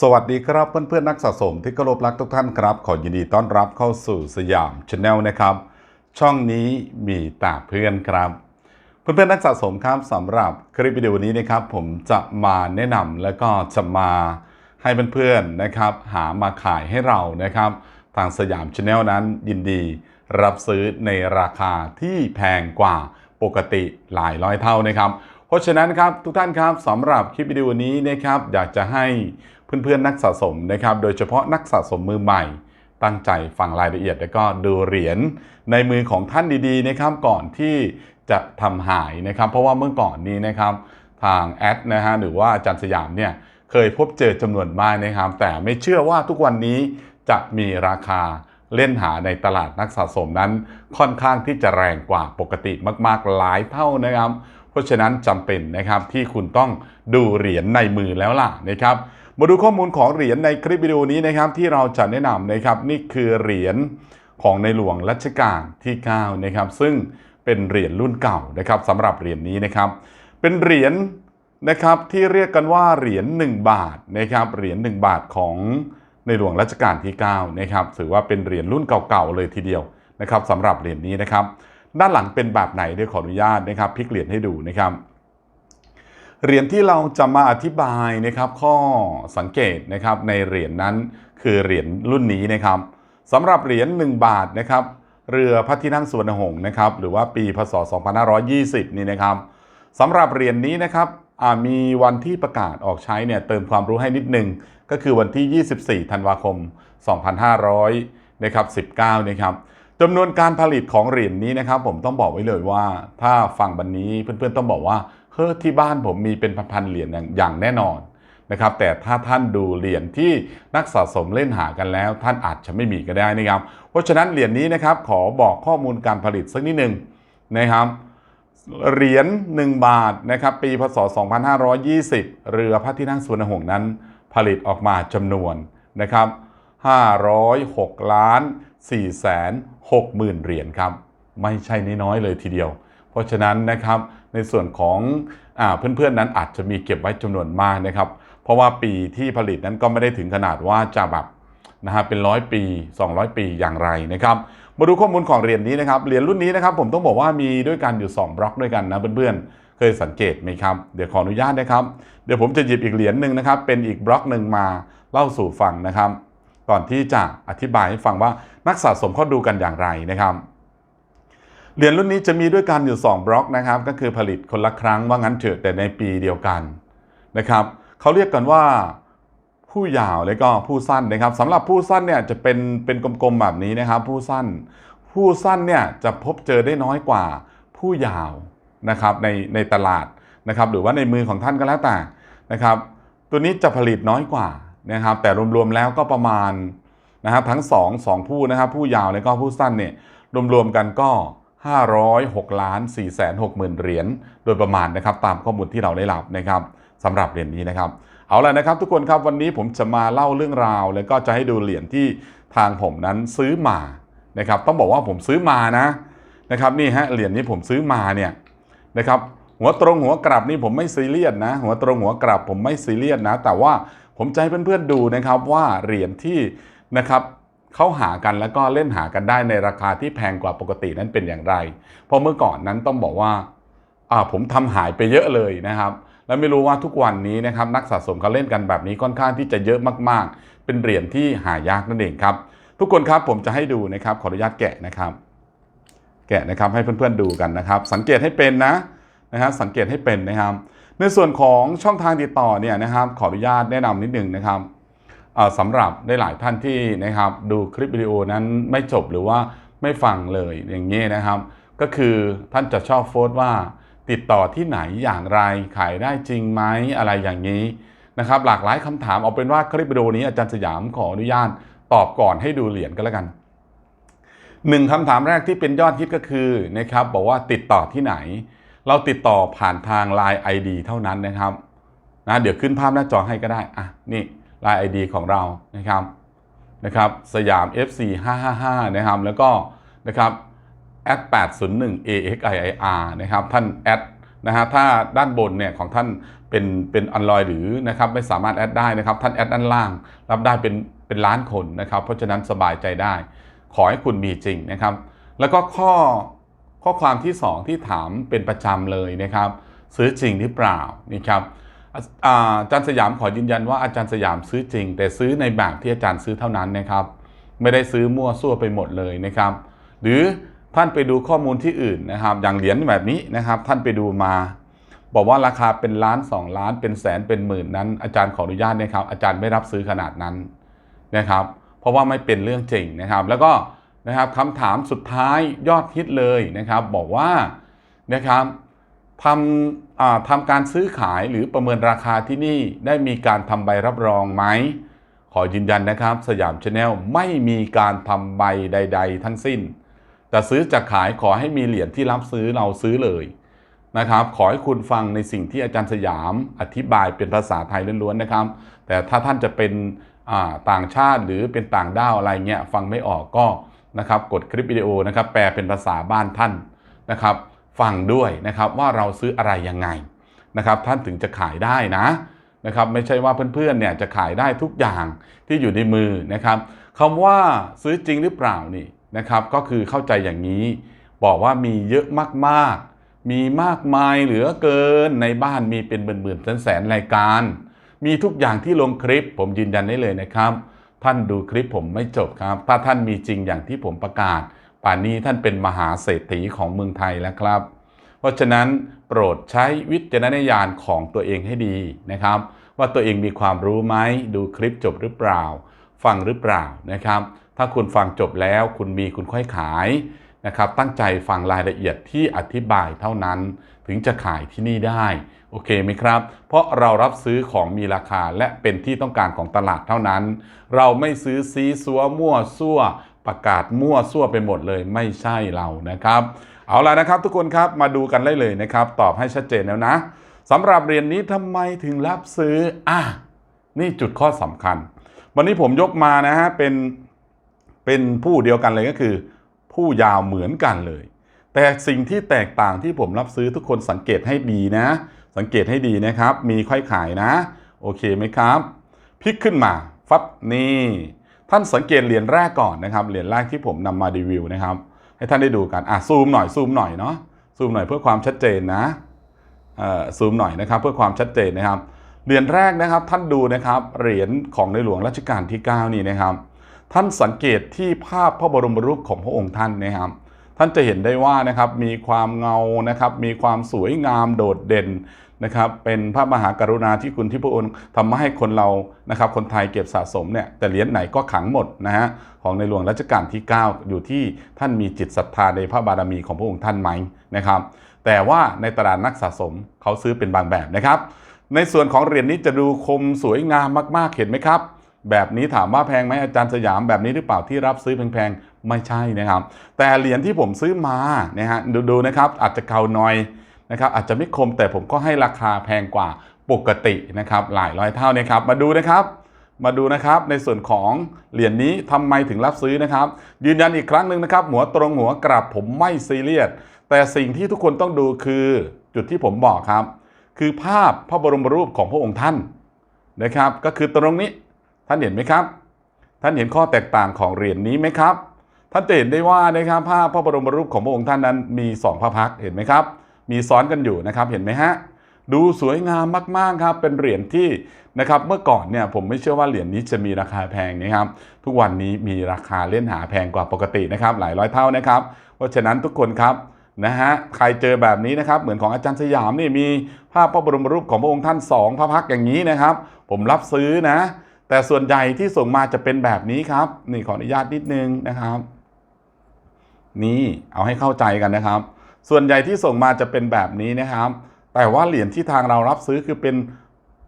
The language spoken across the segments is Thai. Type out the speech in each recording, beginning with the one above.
สวัสดีครับเพื่อนๆนักสะสมที่เคารพรักทุกท่านครับ ขอยินดีต้อนรับเข้าสู่สยามชาแนลนะครับ ช่องนี้มีแต่เพื่อนครับ เพื่อนๆนักสะสมครับสำหรับคลิปวิดีโอนี้นะครับ ผมจะมาแนะนำแล้วก็จะมาให้เพื่อนๆนะครับ หามาขายให้เรานะครับ ทางสยามชาแนลนั้นยินดี รับซื้อในราคาที่แพงกว่าปกติหลายร้อยเท่านะครับ เพราะฉะนั้นครับทุกท่านครับสำหรับคลิปวิดีโอนี้นะครับอยากจะให้ เพื่อนๆนักสะสมนะครับ โดยเฉพาะนักสะสมมือใหม่ ตั้งใจฟังรายละเอียด แล้วก็ดูเหรียญในมือของท่านดีๆนะครับก่อนที่จะทำหายนะครับ เพราะว่าเมื่อก่อนนี้นะครับ ทางแอดนะฮะหรือว่าอาจารย์สยามเนี่ยเคยพบเจอจำนวนมากนะครับ แต่ไม่เชื่อว่าทุกวันนี้จะมีราคาเล่นหาในตลาดนักสะสมนั้น ค่อนข้างที่จะแรงกว่าปกติมากๆหลายเท่านะครับ เพราะฉะนั้นจำเป็นนะครับที่คุณต้องดูเหรียญในมือแล้วล่ะนะครับ มาดูข้อมูลของเหรียญในคลิปวิดีโอนี้นะครับที่เราจะแนะนำนะครับนี่คือเหรียญของในหลวงรัชกาลที่9นะครับซึ่งเป็นเหรียญรุ่นเก่านะครับสำหรับเหรียญนี้นะครับ เป็นเหรียญนะครับที่เรียกกันว่าเหรียญ1บาทนะครับเหรียญ1บาทของในหลวงรัชกาลที่9นะครับถือว่าเป็นเหรียญรุ่นเก่าๆเลยทีเดียวนะครับสำหรับเหรียญนี้นะครับ ด้านหลังเป็นแบบไหนเดี๋ยวขออนุญาตนะครับพลิกเหรียญให้ดูนะครับ เหรียญที่เราจะมาอธิบายนะครับ ข้อสังเกตนะครับในเหรียญนั้นคือเหรียญรุ่นนี้นะครับสำหรับเหรียญ1บาทนะครับ เรือพระที่นั่งสุวรรณหงษ์นะครับ หรือว่าปีพศ 2520 นี่นะครับสำหรับเหรียญนี้นะครับมีวันที่ประกาศออกใช้เนี่ยเติมความรู้ให้นิดนึง ก็คือวันที่ 24 ธันวาคม 2500นะครับ19 นะครับจำนวนการผลิตของเหรียญนี้นะครับ ผมต้องบอกไว้เลยว่า ถ้าฟังบันนี้เพื่อนๆต้องบอกว่า เฮ้ยที่บ้านผมมีเป็นพันๆเหรียญอย่างแน่นอนนะครับ แต่ถ้าท่านดูเหรียญที่นักสะสมเล่นหากันแล้ว ท่านอาจจะไม่มีก็ได้นะครับ เพราะฉะนั้นเหรียญนี้นะครับขอบอกข้อมูลการผลิตสักนิดหนึ่งนะครับเหรียญ1บาทนะครับปีพศ 2520 เรือพระที่นั่งสุวรรณหงษ์นั้น ผลิตออกมาจำนวนนะครับ506ล้าน4แสน6หมื่นเหรียญครับ ไม่ใช่น้อยๆเลยทีเดียว เพราะฉะนั้นนะครับในส่วนของอเพื่อนๆนั้นอาจจะมีเก็บไว้จำนวนมากนะครับ เพราะว่าปีที่ผลิตนั้นก็ไม่ได้ถึงขนาดว่าจะแบบนะฮะเป็นร้อยปี 200 ปีอย่างไรนะครับมาดูข้อมูลของเหรียญนี้นะครับเหรียญรุ่นนี้นะครับผมต้องบอกว่ามีด้วยกันอยู่ 2 บล็อกด้วยกันนะเพื่อนๆ เคยสังเกตไหมครับ เดี๋ยวขออนุญาตนะครับ เดี๋ยวผมจะหยิบอีกเหรียญหนึ่งนะครับ เป็นอีกบล็อกหนึ่งมาเล่าสู่ฟังนะครับ ก่อนที่จะอธิบายให้ฟังว่านักสะสมเขาดูกันอย่างไรนะครับ เหรียญรุ่นนี้จะมีด้วยกันอยู่ 2 บล็อกนะครับ ก็คือผลิตคนละครั้งว่างั้นเถอะแต่ในปีเดียวกันนะครับเขาเรียกกันว่าผู้ยาวและก็ผู้สั้นนะครับสำหรับผู้สั้นเนี่ยจะเป็นเป็นกลมๆแบบนี้นะครับ ผู้สั้น ผู้สั้นเนี่ยจะพบเจอได้น้อยกว่าผู้ยาวนะครับในในตลาดนะครับ หรือว่าในมือของท่านก็แล้วแต่นะครับ ตัวนี้จะผลิตน้อยกว่านะครับ แต่รวมๆแล้วก็ประมาณนะครับทั้ง2 2ผู้นะครับ ผู้ยาวและก็ผู้สั้นเนี่ยรวมๆกันก็ 506ล้าน4 6 0 0 0เหรียญโดยประมาณนะครับตามข้อมูลที่เราได้รับนะครับสำหรับเหรียญนี้นะครับ เอาละนะครับทุกคนครับวันนี้ผมจะมาเล่าเรื่องราว แล้วก็จะให้ดูเหรียญที่ทางผมนั้นซื้อมานะครับต้องบอกว่าผมซื้อมานะนะครับนี่ฮะเหรียญนี้ผมซื้อมาเนี่ยนะครับหัวตรงหัวกลับนี่ผมไม่ซีเรียสนะ หัวตรงหัวกลับผมไม่ซีเรียสนะ แต่ว่าผมจะให้เพื่อนๆดูนะครับว่าเหรียญที่นะครับ เขาหากันแล้วก็เล่นหากันได้ในราคาที่แพงกว่าปกตินั้นเป็นอย่างไร เพราะเมื่อก่อนนั้นต้องบอกว่าผมทำหายไปเยอะเลยนะครับ แล้วไม่รู้ว่าทุกวันนี้นะครับนักสะสมเขาเล่นกันแบบนี้ค่อนข้างที่จะเยอะมากๆ เป็นเหรียญที่หายากนั่นเองครับ ทุกคนครับผมจะให้ดูนะครับขออนุญาตแกะนะครับ แกะนะครับให้เพื่อนๆดูกันนะครับ สังเกตให้เป็นนะนะฮะสังเกตให้เป็นนะครับ ในส่วนของช่องทางติดต่อเนี่ยนะครับขออนุญาตแนะนำนิดนึงนะครับ สำหรับได้หลายท่านที่นะครับดูคลิปวิดีโอนั้นไม่จบหรือว่าไม่ฟังเลยอย่างนี้นะครับ ก็คือท่านจะชอบโพสว่า ติดต่อที่ไหนอย่างไรขายได้จริงไหมอะไรอย่างนี้นะครับ หลากหลายคำถามเอาเป็นว่าคลิปวิดีโอนี้อาจารย์สยามขออนุญาตตอบก่อนให้ดูเหรียญก็แล้วกันหนึ่งคำถามแรกที่เป็นยอดฮิตก็คือนะครับบอกว่าติดต่อที่ไหน เราติดต่อผ่านทาง Line ID เท่านั้นนะครับนะเดี๋ยวขึ้นภาพหน้าจอให้ก็ได้อะนี่ Line ID ของเรานะครับนะครับสยาม FC 555นะครับแล้วก็นะครับ at 801 AXIIR นะครับท่านแอดนะฮะถ้าด้านบนเนี่ยของท่านเป็นเป็นอันลอยหรือนะครับไม่สามารถแอดได้นะครับท่านแอดด้านล่าง รับได้เป็นเป็นล้านคนนะครับ เพราะฉะนั้นสบายใจได้ ขอให้คุณมีจริงนะครับ แล้วก็ข้อข้อความที่ 2 ที่ถามเป็นประจำเลยนะครับ ซื้อจริงหรือเปล่านะครับ อาจารย์สยามขอยืนยันว่าอาจารย์สยามซื้อจริง แต่ซื้อในแบบที่อาจารย์ซื้อเท่านั้นนะครับ ไม่ได้ซื้อมั่วซั่วไปหมดเลยนะครับ หรือท่านไปดูข้อมูลที่อื่นนะครับ อย่างเหรียญแบบนี้นะครับ ท่านไปดูมา บอกว่าราคาเป็นล้าน2ล้านเป็นแสนเป็นหมื่นนั้น อาจารย์ขออนุญาตนะครับ อาจารย์ไม่รับซื้อขนาดนั้นนะครับ เพราะว่าไม่เป็นเรื่องจริงนะครับ แล้วก็นะครับคำถามสุดท้ายยอดฮิตเลยนะครับ บอกว่านะครับ ทำทำการซื้อขายหรือประเมินราคาที่นี่ได้มีการทำใบรับรองไหม ขอยืนยันนะครับ สยามชาแนลไม่มีการทำใบใด ๆ ทั้งสิ้นจะซื้อจะขายขอให้มีเหรียญที่รับซื้อเราซื้อเลยนะครับ ขอให้คุณฟังในสิ่งที่อาจารย์สยามอธิบายเป็นภาษาไทยล้วนๆนะครับ แต่ถ้าท่านจะเป็นต่างชาติหรือเป็นต่างด้าวอะไรเงี้ยฟังไม่ออกก็นะครับกดคลิปวิดีโอนะครับแปลเป็นภาษาบ้านท่านนะครับ ฟังด้วยนะครับว่าเราซื้ออะไรยังไงนะครับท่านถึงจะขายได้นะนะครับไม่ใช่ว่าเพื่อนๆเนี่ยจะขายได้ทุกอย่างที่อยู่ในมือนะครับคำว่าซื้อจริงหรือเปล่านี่นะครับก็คือเข้าใจอย่างนี้ บอกว่ามีเยอะมากๆ มีมากมายเหลือเกินในบ้านมีเป็นหมื่นๆแสนๆรายการ มีทุกอย่างที่ลงคลิปผมยืนยันได้เลยนะครับ ท่านดูคลิปผมไม่จบครับ ถ้าท่านมีจริงอย่างที่ผมประกาศ ป่านนี้ท่านเป็นมหาเศรษฐีของเมืองไทยแล้วครับ เพราะฉะนั้นโปรดใช้วิจารณญาณของตัวเองให้ดีนะครับ ว่าตัวเองมีความรู้ไหมดูคลิปจบหรือเปล่า ฟังหรือเปล่านะครับ ถ้าคุณฟังจบแล้วคุณมีคุณค่อยขายนะครับ ตั้งใจฟังรายละเอียดที่อธิบายเท่านั้น ถึงจะขายที่นี่ได้โอเคไหมครับ เพราะเรารับซื้อของมีราคาและเป็นที่ต้องการของตลาดเท่านั้น เราไม่ซื้อซีซัวมั่วซั่ว ประกาศมั่วซั่วไปหมดเลยไม่ใช่เรานะครับ เอาล่ะนะครับ ทุกคนครับมาดูกันได้เลยนะครับ ตอบให้ชัดเจนแล้วนะสำหรับเรียนนี้ทำไมถึงรับซื้ออะนี่จุดข้อสำคัญ วันนี้ผมยกมานะฮะเป็นเป็นผู้เดียวกันเลยก็คือ ผู้ยาวเหมือนกันเลย แต่สิ่งที่แตกต่างที่ผมรับซื้อทุกคนสังเกตให้ดีนะ สังเกตให้ดีนะครับ มีค่อยขายนะ โอเคไหมครับพลิกขึ้นมาฟับนี่ ท่านสังเกตเหรียญแรกก่อนนะครับเหรียญแรกที่ผมนำมารีวิวนะครับให้ท่านได้ดูกันอะซูมหน่อยซูมหน่อยเนาะซูมหน่อยเพื่อความชัดเจนนะเอ่อซูมหน่อยนะครับเพื่อความชัดเจนนะครับเหรียญแรกนะครับท่านดูนะครับเหรียญของในหลวงรัชกาลที่ 9 นี่นะครับ ท่านสังเกตที่ภาพพระบรมรูปของพระองค์ท่านนะครับ ท่านจะเห็นได้ว่านะครับมีความเงานะครับมีความสวยงามโดดเด่นนะครับเป็นพระมหากรุณาธิคุณที่พระองค์ทำให้คนเรานะครับคนไทยเก็บสะสมเนี่ยแต่เหรียญไหนก็ขังหมดนะฮะของในหลวงรัชกาลที่ 9 อยู่ที่ท่านมีจิตศรัทธาในพระบารมีของพระองค์ท่านไหมนะครับแต่ว่าในตลาดนักสะสมเขาซื้อเป็นบางแบบนะครับ ในส่วนของเหรียญนี้จะดูคมสวยงามมากๆเห็นไหมครับ แบบนี้ถามว่าแพงไหมอาจารย์สยามแบบนี้หรือเปล่าที่รับซื้อแพงๆไม่ใช่นะครับ แต่เหรียญที่ผมซื้อมานะฮะดูๆนะครับ อาจจะเก่าหน่อยนะครับ อาจจะไม่คมแต่ผมก็ให้ราคาแพงกว่าปกตินะครับ หลายร้อยเท่านะครับ มาดูนะครับมาดูนะครับในส่วนของเหรียญนี้ทำไมถึงรับซื้อนะครับ ยืนยันอีกครั้งหนึ่งนะครับ หัวตรงหัวกลับผมไม่ซีเรียสแต่สิ่งที่ทุกคนต้องดูคือจุดที่ผมบอกครับ คือภาพพระบรมรูปของพระองค์ท่านนะครับ ก็คือตรงนี้ ท่านเห็นไหมครับ ท่านเห็นข้อแตกต่างของเหรียญนี้ไหมครับ ท่านจะเห็นได้ว่านะครับภาพพระบรมรูปของพระองค์ท่านนั้นมีสองพระพักเห็นไหมครับ มีซ้อนกันอยู่นะครับเห็นไหมฮะดูสวยงามมาก ๆ ครับ เป็นเหรียญที่นะครับเมื่อก่อนเนี่ยผมไม่เชื่อว่าเหรียญนี้จะมีราคาแพงนะครับ ทุกวันนี้มีราคาเล่นหาแพงกว่าปกตินะครับ หลายร้อยเท่านะครับ เพราะฉะนั้นทุกคนครับนะฮะใครเจอแบบนี้นะครับ เหมือนของอาจารย์สยามนี่มีภาพพระบรมรูปของพระองค์ท่านสองพระพักอย่างนี้นะครับ ผมรับซื้อนะ แต่ส่วนใหญ่ที่ส่งมาจะเป็นแบบนี้ครับ นี่ขออนุญาตนิดนึงนะครับ นี่เอาให้เข้าใจกันนะครับ ส่วนใหญ่ที่ส่งมาจะเป็นแบบนี้นะครับ แต่ว่าเหรียญที่ทางเรารับซื้อคือเป็น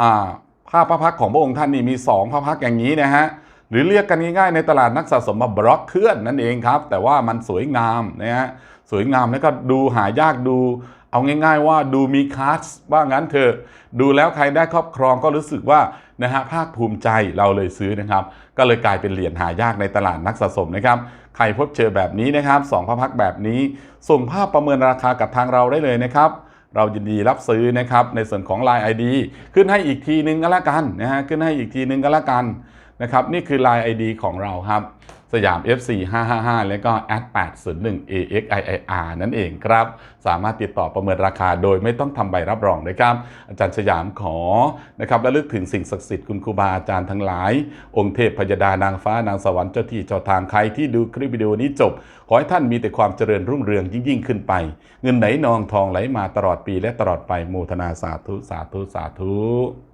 อ่าภาพพระพักของพระองค์ท่านนี่มี 2 พระพักอย่างนี้นะฮะหรือเรียกกันง่ายๆในตลาดนักสะสมมาบล็อกเคลื่อนนั่นเองครับ แต่ว่ามันสวยงามนะฮะสวยงามแล้วก็ดูหายากดู เอาง่าย ๆ ว่าดูมีคลาสว่างั้นเถอะดูแล้วใครได้ครอบครองก็รู้สึกว่านะฮะภาคภูมิใจเราเลยซื้อนะครับ ก็เลยกลายเป็นเหรียญหายากในตลาดนักสะสมนะครับใครพบเจอแบบนี้นะครับสองพระพักแบบนี้ ส่งภาพประเมินราคากับทางเราได้เลยนะครับเรายินดีรับซื้อนะครับในส่วนของ Line ID ขึ้นให้อีกทีนึงก็แล้วกันนะฮะขึ้นให้อีกทีนึงก็แล้วกันนะครับนี่คือ Line ID ของเราครับ สยาม FC 555 แล้วก็ a d 801 AXIIR นั่นเองครับ สามารถติดต่อประเมินราคาโดยไม่ต้องทำใบรับรองนะครับ อาจารย์สยามขอนะครับและลึกถึงสิ่งศักดิ์สิทธิ์คุณครูบาอาจารย์ทั้งหลาย องค์เทพพยดานางฟ้านางสวรรค์เจ้าที่เจ้าทางใครที่ดูคลิปวิดีโอนี้จบ ขอให้ท่านมีแต่ความเจริญรุ่งเรืองยิ่งๆขึ้นไป เงินไหนนองทองไหลมาตลอดปีและตลอดไปโมทนาสาธุสาธุสาธุ